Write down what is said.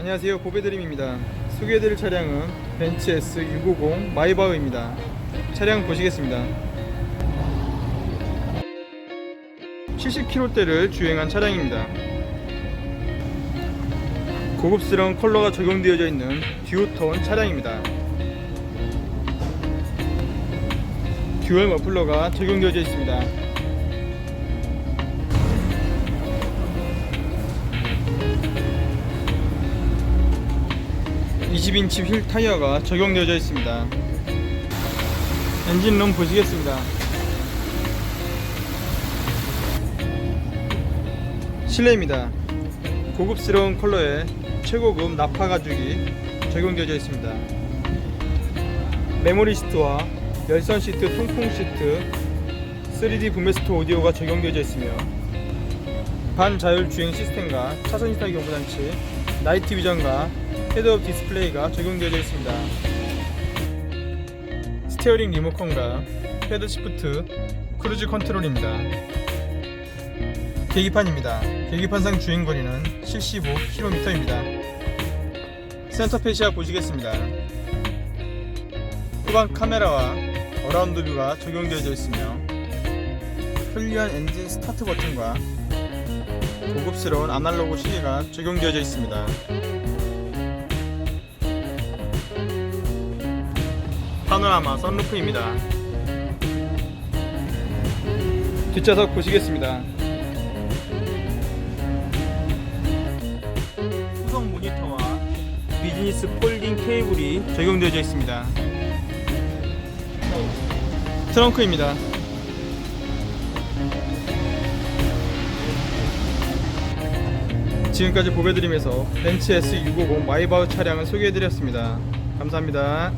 안녕하세요. 보배드림입니다. 소개해드릴 차량은 벤츠 S650 마이바흐입니다. 차량 보시겠습니다. 70km대를 주행한 차량입니다. 고급스러운 컬러가 적용되어져 있는 듀오톤 차량입니다. 듀얼 머플러가 적용되어져 있습니다 20인치 휠 타이어가 적용되어져 있습니다. 엔진룸 보시겠습니다. 실내입니다. 고급스러운 컬러의 최고급 나파 가죽이 적용되어져 있습니다. 메모리 시트와 열선 시트, 통풍 시트, 3D 부메스트 오디오가 적용되어져 있으며 반자율 주행 시스템과 차선 이탈 경보 장치, 나이트 비전과 헤드업 디스플레이가 적용되어져 있습니다. 스티어링 리모컨과 헤드 시프트, 크루즈 컨트롤입니다. 계기판입니다. 계기판상 주행거리는 75km입니다. 센터 페시아 보시겠습니다. 후방 카메라와 어라운드 뷰가 적용되어져 있으며 편리한 엔진 스타트 버튼과 고급스러운 아날로그 시계가 적용되어져 있습니다. 파노라마 선루프입니다. 뒷좌석 보시겠습니다. 후성 모니터와 비즈니스 폴딩 케이블이 적용되어져 있습니다. 트렁크입니다. 지금까지 보배드림에서 벤츠 S650 마이바흐 차량을 소개해드렸습니다. 감사합니다.